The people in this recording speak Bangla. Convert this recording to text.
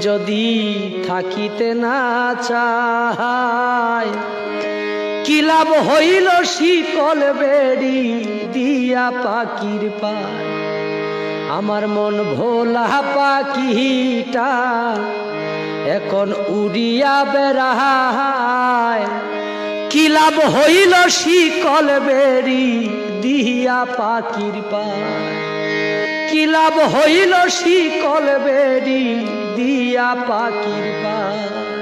যদি থাকিতে না চায়, কি লাভ হইল শিকল বেড়ি দিয়া পাখির পায়? আমার মন ভোলা পাখিটা এখন উড়িয়া বেড়ায়। কি লাভ হইল শিকল বেড়ি দিয়া পাখির পায়? কি লাভ হইল শিকল বেড়ি দিয়া পাখির পায়